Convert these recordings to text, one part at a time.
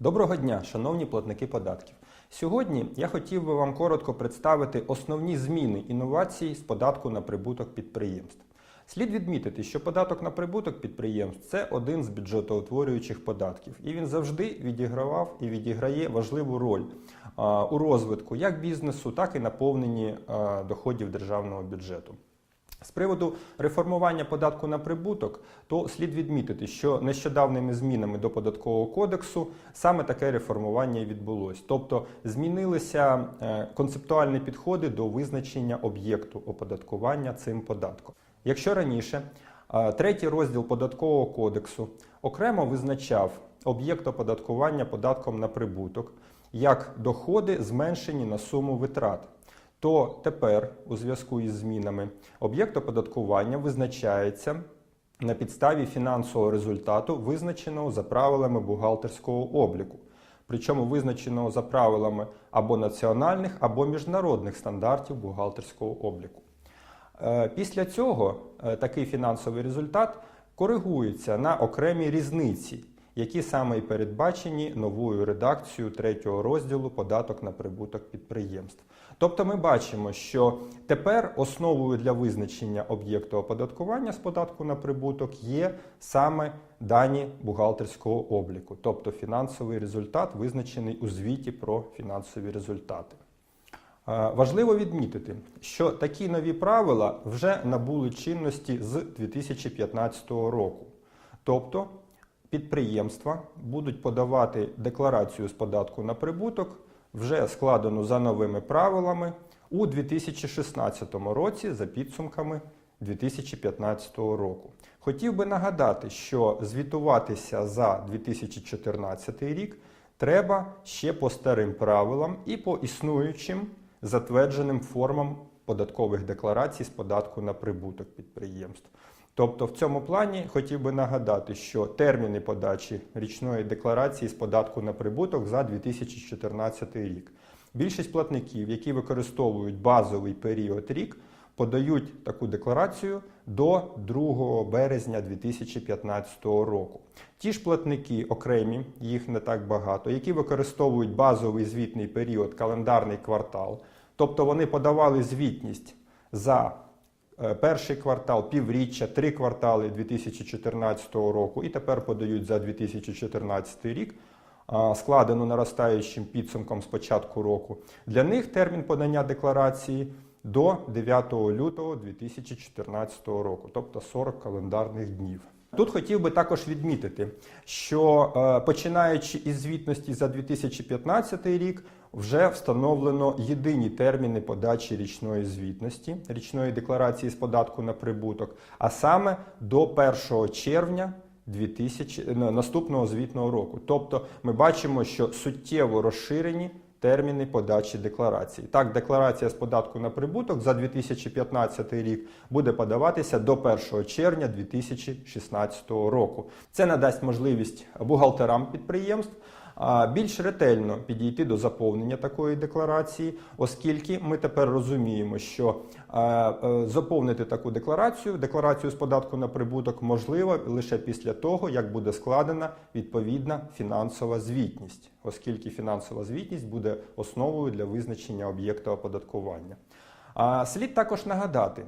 Доброго дня, шановні платники податків. Сьогодні я хотів би вам коротко представити основні зміни інновацій з податку на прибуток підприємств. Слід відмітити, що податок на прибуток підприємств це один з бюджетоутворюючих податків, і він завжди відігравав і відіграє важливу роль у розвитку як бізнесу, так і наповненні доходів державного бюджету. З приводу реформування податку на прибуток, то слід відмітити, що нещодавними змінами до податкового кодексу саме таке реформування і відбулось. Тобто змінилися е, концептуальні підходи до визначення об'єкту оподаткування цим податком. Якщо раніше е, третій розділ податкового кодексу окремо визначав об'єкт оподаткування податком на прибуток як доходи, зменшені на суму витрат то тепер, у зв'язку із змінами, об'єкт оподаткування визначається на підставі фінансового результату, визначеного за правилами бухгалтерського обліку. Причому визначеного за правилами або національних, або міжнародних стандартів бухгалтерського обліку. Е, Після цього е, такий фінансовий результат коригується на окремі різниці, які саме і передбачені новою редакцією третього розділу податок на прибуток підприємств. Тобто ми бачимо, що тепер основою для визначення об'єкту оподаткування з податку на прибуток є саме дані бухгалтерського обліку, тобто фінансовий результат, визначений у звіті про фінансові результати. Е, Важливо відмітити, що такі нові правила вже набули чинності з 2015 року. Тобто підприємства будуть подавати декларацію з податку на прибуток, вже складену за новими правилами у 2016 році за підсумками 2015 року. Хотів би нагадати, що звітуватися за 2014 рік треба ще по старим правилам і по існуючим затвердженим формам податкових декларацій з податку на прибуток підприємств. Тобто в цьому плані хотів би нагадати, що терміни подачі річної декларації з податку на прибуток за 2014 рік. Більшість платників, які використовують базовий період рік, подають таку декларацію до 2 березня 2015 року. Ті ж платники окремі, їх не так багато, які використовують базовий звітний період, календарний квартал, тобто вони подавали звітність за перший квартал, півріччя, три квартали 2014 року і тепер подають за 2014 рік. а, Складену наростаючим підсумком з початку року. Для них термін подання декларації до 9 лютого 2014 року, тобто 40 календарних днів. Тут хотів би також відмітити, що е, починаючи із звітності за 2015 рік, вже встановлено єдині терміни подачі річної звітності, річної декларації з податку на прибуток, а саме до 1 червня 2000, е, наступного звітного року. Тобто ми бачимо, що суттєво розширені терміни подачі декларації. Так, декларація з податку на прибуток за 2015 рік буде подаватися до 1 червня 2016 року. Це надасть можливість бухгалтерам підприємств більш ретельно підійти до заповнення такої декларації, оскільки ми тепер розуміємо, що е, е, заповнити таку декларацію, декларацію з податку на прибуток можливо лише після того, як буде складена відповідна фінансова звітність, оскільки фінансова звітність буде основою для визначення об'єкта оподаткування. Слід також нагадати,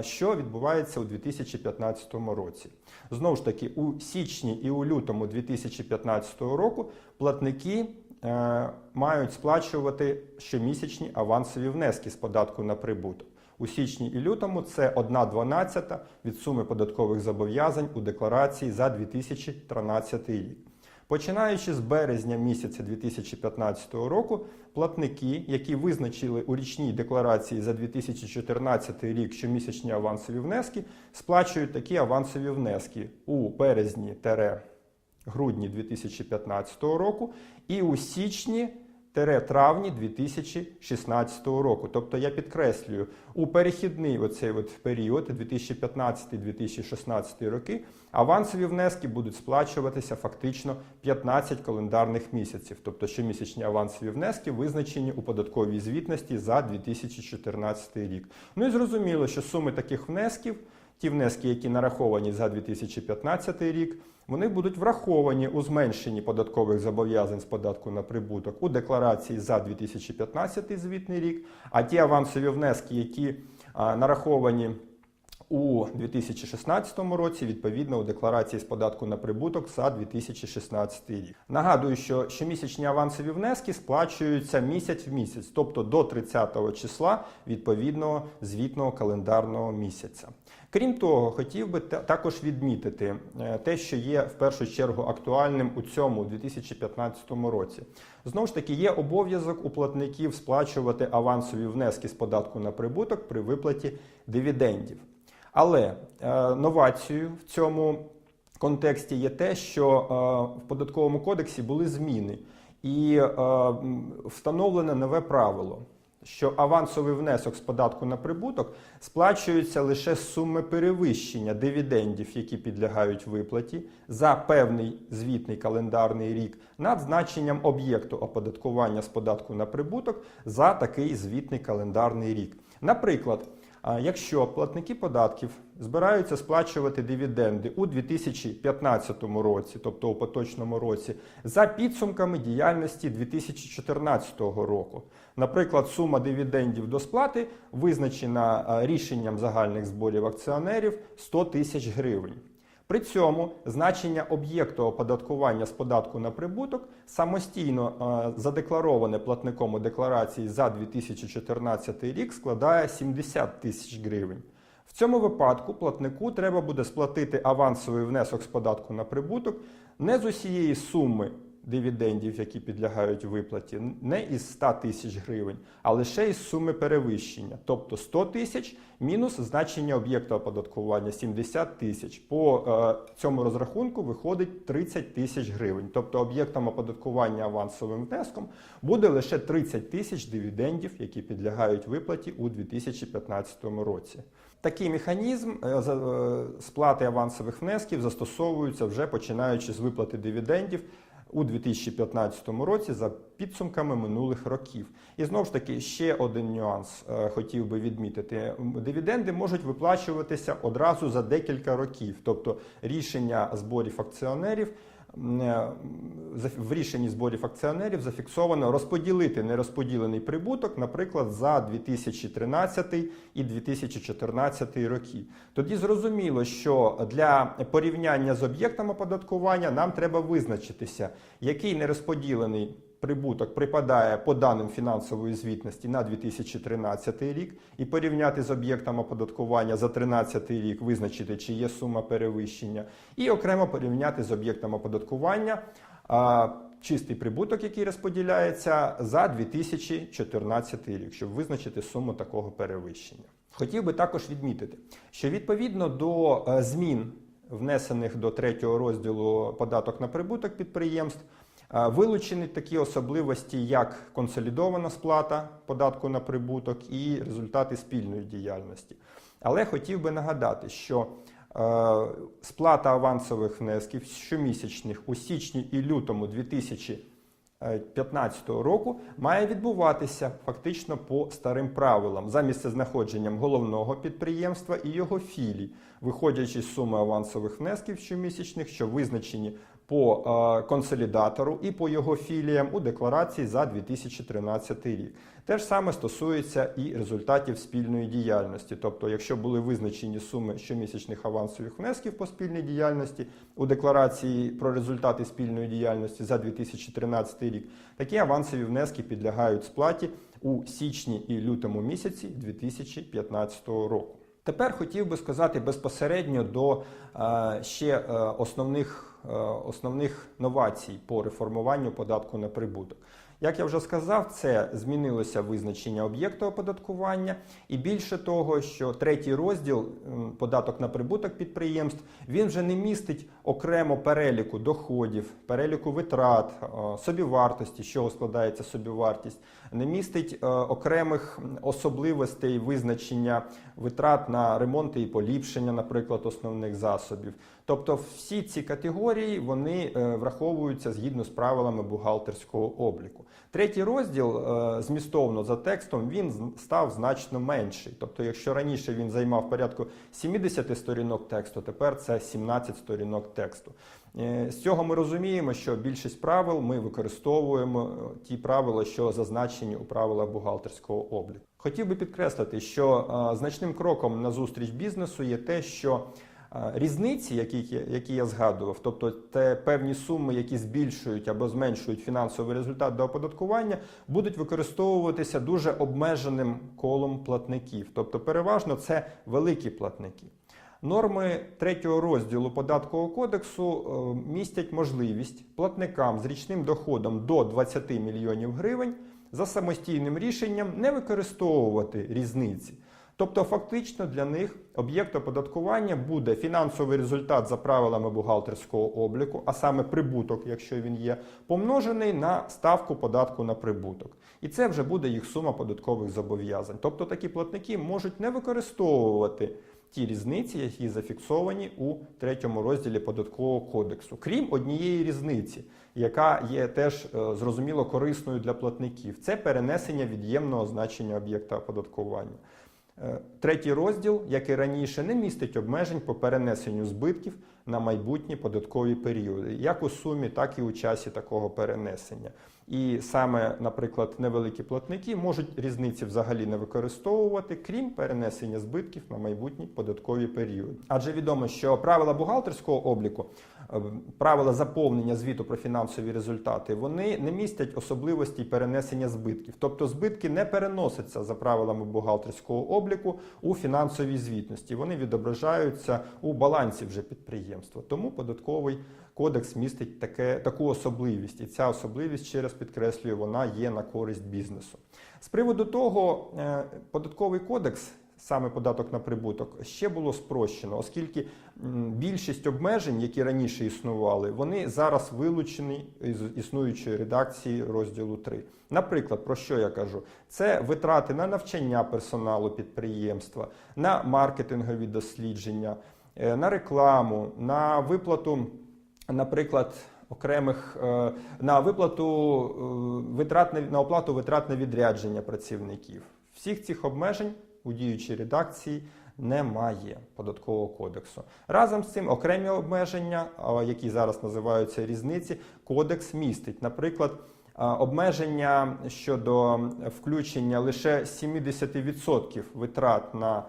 що відбувається у 2015 році. Знову ж таки, у січні і у лютому 2015 року платники е, мають сплачувати щомісячні авансові внески з податку на прибуток. У січні і лютому це 1,12 від суми податкових зобов'язань у декларації за 2013 рік. Починаючи з березня місяця 2015 року, платники, які визначили у річній декларації за 2014 рік щомісячні авансові внески, сплачують такі авансові внески у березні грудні 2015 року і у січні травні 2016 року. Тобто я підкреслюю, у перехідний оцей от період 2015-2016 роки авансові внески будуть сплачуватися фактично 15 календарних місяців. Тобто щомісячні авансові внески визначені у податковій звітності за 2014 рік. Ну і зрозуміло, що суми таких внесків ті внески, які нараховані за 2015 рік, вони будуть враховані у зменшенні податкових зобов'язань з податку на прибуток у декларації за 2015 звітний рік, а ті авансові внески, які нараховані у 2016 році, відповідно у декларації з податку на прибуток за 2016 рік. Нагадую, що щомісячні авансові внески сплачуються місяць в місяць, тобто до 30 числа відповідного звітного календарного місяця. Крім того, хотів би також відмітити е, те, що є в першу чергу актуальним у цьому 2015 році. Знову ж таки, є обов'язок у платників сплачувати авансові внески з податку на прибуток при виплаті дивідендів. Але е, новацією в цьому контексті є те, що е, в податковому кодексі були зміни, і е, встановлене нове правило, що авансовий внесок з податку на прибуток сплачується лише з суми перевищення дивідендів, які підлягають виплаті за певний звітний календарний рік, над значенням об'єкту оподаткування з податку на прибуток за такий звітний календарний рік. Наприклад, Якщо платники податків збираються сплачувати дивіденди у 2015 році, тобто у поточному році, за підсумками діяльності 2014 року, наприклад, сума дивідендів до сплати визначена рішенням загальних зборів акціонерів 100 тисяч гривень. При цьому значення об'єкту оподаткування з податку на прибуток самостійно е, задеклароване платником у декларації за 2014 рік складає 70 тисяч гривень. В цьому випадку платнику треба буде сплатити авансовий внесок з податку на прибуток не з усієї суми дивідендів, які підлягають виплаті, не із 100 тисяч гривень, а лише із суми перевищення, тобто 100 тисяч мінус значення об'єкта оподаткування 70 тисяч. По е, цьому розрахунку виходить 30 тисяч гривень. Тобто об'єктом оподаткування авансовим внеском буде лише 30 тисяч дивідендів, які підлягають виплаті у 2015 році. Такий механізм е, е, сплати авансових внесків застосовується вже починаючи з виплати дивідендів у 2015 році за підсумками минулих років. І знову ж таки, ще один нюанс е, хотів би відмітити: дивіденди можуть виплачуватися одразу за декілька років, тобто рішення зборів акціонерів. Е, В рішенні зборів акціонерів зафіксовано розподілити нерозподілений прибуток, наприклад, за 2013 і 2014 роки. Тоді зрозуміло, що для порівняння з об'єктом оподаткування нам треба визначитися, який нерозподілений прибуток припадає по даним фінансової звітності на 2013 рік, і порівняти з об'єктом оподаткування за 2013 рік, визначити, чи є сума перевищення, і окремо порівняти з об'єктом оподаткування. а, Чистий прибуток, який розподіляється за 2014 рік, щоб визначити суму такого перевищення. Хотів би також відмітити, що відповідно до е, змін, внесених до третього розділу податок на прибуток підприємств, вилучені такі особливості, як консолідована сплата податку на прибуток і результати спільної діяльності. Але хотів би нагадати, що е, сплата авансових внесків щомісячних у січні і лютому 2015 року має відбуватися фактично по старим правилам за місцезнаходженням головного підприємства і його філій, виходячи з суми авансових внесків щомісячних, що визначені по е, консолідатору і по його філіям у декларації за 2013 рік. Те ж саме стосується і результатів спільної діяльності. Тобто, якщо були визначені суми щомісячних авансових внесків по спільній діяльності у декларації про результати спільної діяльності за 2013 рік, такі авансові внески підлягають сплаті у січні і лютому місяці 2015 року. Тепер хотів би сказати безпосередньо до е, ще е, основних, основних новацій по реформуванню податку на прибуток. Як я вже сказав, це змінилося визначення об'єкту оподаткування, і більше того, що третій розділ податок на прибуток підприємств він вже не містить окремо переліку доходів, переліку витрат, е, собівартості, з чого складається собівартість, не містить е, окремих особливостей визначення витрат на ремонти і поліпшення, наприклад, основних засобів. Тобто, всі ці категорії вони е, враховуються згідно з правилами бухгалтерського обліку. Третій розділ е, змістовно за текстом він став значно менший. Тобто, якщо раніше він займав порядку 70 сторінок тексту, тепер це 17 сторінок тексту. З цього ми розуміємо, що більшість правил ми використовуємо ті правила, що зазначені у правилах бухгалтерського обліку. Хотів би підкреслити, що значним кроком на зустріч бізнесу є те, що різниці, які, які я згадував, тобто те певні суми, які збільшують або зменшують фінансовий результат до оподаткування, будуть використовуватися дуже обмеженим колом платників. Тобто, переважно це великі платники. Норми третього розділу податкового кодексу е, містять можливість платникам з річним доходом до 20 мільйонів гривень за самостійним рішенням не використовувати різниці. Тобто, фактично для них об'єкт оподаткування буде фінансовий результат за правилами бухгалтерського обліку, а саме прибуток, якщо він є, помножений на ставку податку на прибуток. І це вже буде їх сума податкових зобов'язань. Тобто такі платники можуть не використовувати ті різниці, які зафіксовані у третьому розділі податкового кодексу, крім однієї різниці, яка є теж е, зрозуміло корисною для платників. Це перенесення від'ємного значення об'єкта оподаткування. Е, Третій розділ, як і раніше, не містить обмежень по перенесенню збитків на майбутні податкові періоди, як у сумі, так і у часі такого перенесення. І саме, наприклад, невеликі платники можуть різниці взагалі не використовувати, крім перенесення збитків на майбутні податкові періоди. Адже відомо, що правила бухгалтерського обліку, правила заповнення звіту про фінансові результати, вони не містять особливостей перенесення збитків. Тобто збитки не переносяться за правилами бухгалтерського обліку у фінансовій звітності. Вони відображаються у балансі вже підприємства. Тому податковий кодекс містить таке, таку особливість, і ця особливість, ще раз підкреслюю, вона є на користь бізнесу. З приводу того, е, податковий кодекс. Саме податок на прибуток ще було спрощено, оскільки більшість обмежень, які раніше існували, вони зараз вилучені із існуючої редакції розділу 3. Наприклад, про що я кажу? Це витрати на навчання персоналу підприємства, на маркетингові дослідження, е, на рекламу, на виплату, наприклад, окремих е, на виплату е, витрат на оплату витрат на відрядження працівників. Всіх цих обмежень у діючій редакції немає податкового кодексу. Разом з цим окремі обмеження, які зараз називаються різниці, кодекс містить. Наприклад, обмеження щодо включення лише 70% витрат на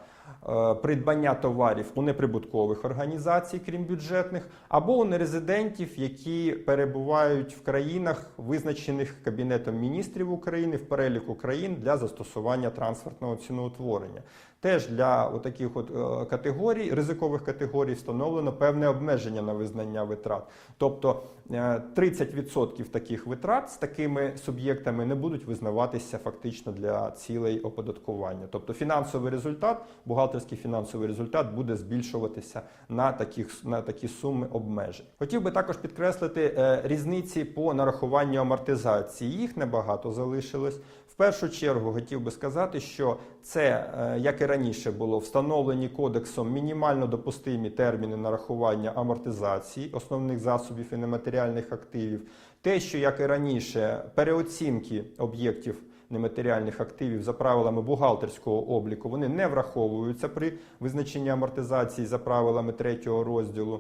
придбання товарів у неприбуткових організацій, крім бюджетних, або у нерезидентів, які перебувають в країнах, визначених Кабінетом міністрів України в переліку країн для застосування трансфертного ціноутворення. Теж для таких от е, категорій, ризикових категорій, встановлено певне обмеження на визнання витрат. Тобто е, 30% таких витрат з такими суб'єктами не будуть визнаватися фактично для цілей оподаткування. Тобто фінансовий результат, бухгалтерський фінансовий результат буде збільшуватися на, таких, на такі суми обмежень. Хотів би також підкреслити е, різниці по нарахуванню амортизації. Їх небагато залишилось. В першу чергу хотів би сказати, що це, е, як і раніше було, встановлені кодексом мінімально допустимі терміни нарахування амортизації основних засобів і нематеріальних активів. Те, що як і раніше, переоцінки об'єктів нематеріальних активів за правилами бухгалтерського обліку вони не враховуються при визначенні амортизації за правилами третього розділу.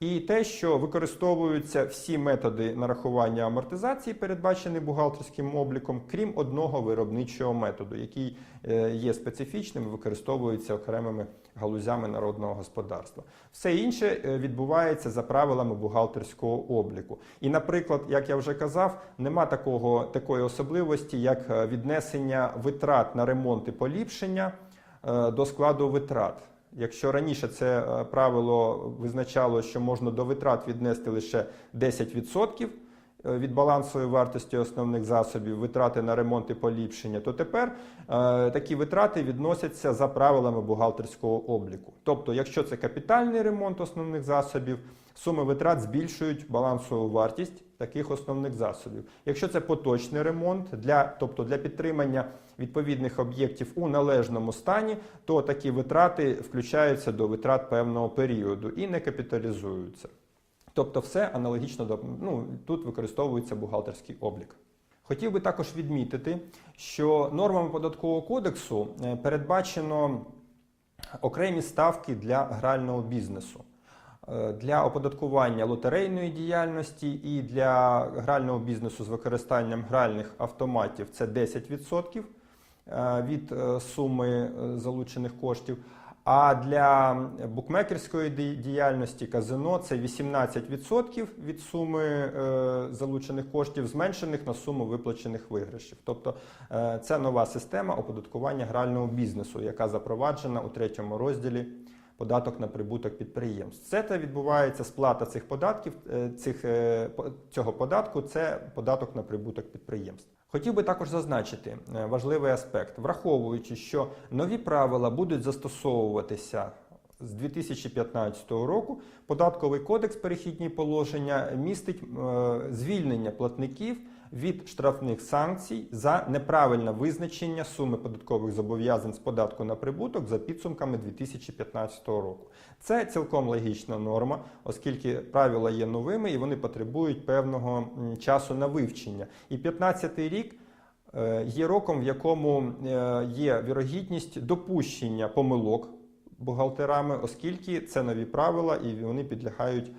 І те, що використовуються всі методи нарахування амортизації, передбачені бухгалтерським обліком, крім одного виробничого методу, який е, є специфічним і використовується окремими галузями народного господарства. Все інше е, відбувається за правилами бухгалтерського обліку. І, наприклад, як я вже казав, нема такого, такої особливості, як е, віднесення витрат на ремонт і поліпшення до складу витрат. Якщо раніше це е, правило визначало, що можна до витрат віднести лише 10% е, від балансової вартості основних засобів, витрати на ремонт і поліпшення, то тепер е, такі витрати відносяться за правилами бухгалтерського обліку. Тобто, якщо це капітальний ремонт основних засобів, суми витрат збільшують балансову вартість таких основних засобів. Якщо це поточний ремонт, для, тобто для підтримання відповідних об'єктів у належному стані, то такі витрати включаються до витрат певного періоду і не капіталізуються. Тобто, все аналогічно до ну, тут використовується бухгалтерський облік. Хотів би також відмітити, що нормами податкового кодексу е, передбачено окремі ставки для грального бізнесу. Е, Для оподаткування лотерейної діяльності і для грального бізнесу з використанням гральних автоматів це 10% е, від суми залучених коштів. А для букмекерської діяльності казино це 18% від суми е, залучених коштів, зменшених на суму виплачених виграшів. Тобто е, це нова система оподаткування грального бізнесу, яка запроваджена у третьому розділі податок на прибуток підприємств. Це те відбувається сплата цих податків, е, цих, е, цього податку це податок на прибуток підприємств. Хотів би також зазначити е, важливий аспект, враховуючи, що нові правила будуть застосовуватися з 2015 року. Податковий кодекс перехідні положення містить звільнення платників від штрафних санкцій за неправильне визначення суми податкових зобов'язань з податку на прибуток за підсумками 2015 року. Це цілком логічна норма, оскільки правила є новими і вони потребують певного часу на вивчення. І 15 рік е, є роком, в якому е, є вірогідність допущення помилок бухгалтерами, оскільки це нові правила і вони підлягають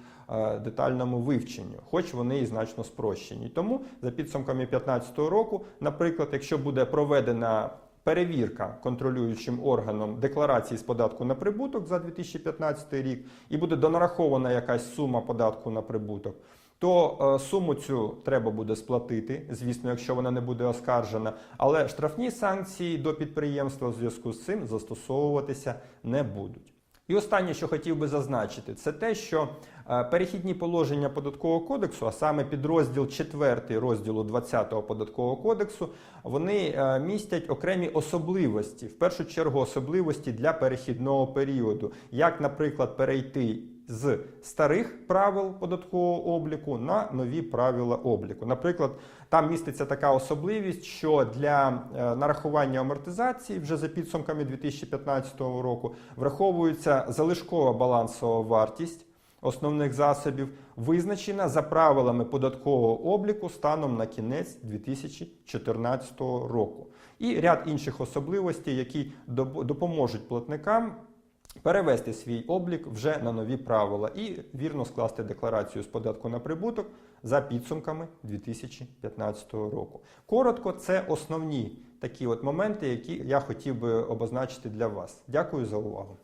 детальному вивченню, хоч вони і значно спрощені. Тому за підсумками 2015 року, наприклад, якщо буде проведена перевірка контролюючим органом декларації з податку на прибуток за 2015 рік і буде донарахована якась сума податку на прибуток, то е, суму цю треба буде сплатити, звісно, якщо вона не буде оскаржена. Але штрафні санкції до підприємства в зв'язку з цим застосовуватися не будуть. І останнє, що хотів би зазначити, це те, що е, перехідні положення податкового кодексу, а саме підрозділ 4 розділу 20 податкового кодексу, вони е, містять окремі особливості, в першу чергу особливості для перехідного періоду, як, наприклад, перейти з старих правил податкового обліку на нові правила обліку. Наприклад, там міститься така особливість, що для е, нарахування амортизації вже за підсумками 2015 року враховується залишкова балансова вартість основних засобів, визначена за правилами податкового обліку станом на кінець 2014 року. І ряд інших особливостей, які доп- допоможуть платникам перевести свій облік вже на нові правила і вірно скласти декларацію з податку на прибуток за підсумками 2015 року. Коротко, це основні такі от моменти, які я хотів би обозначити для вас. Дякую за увагу.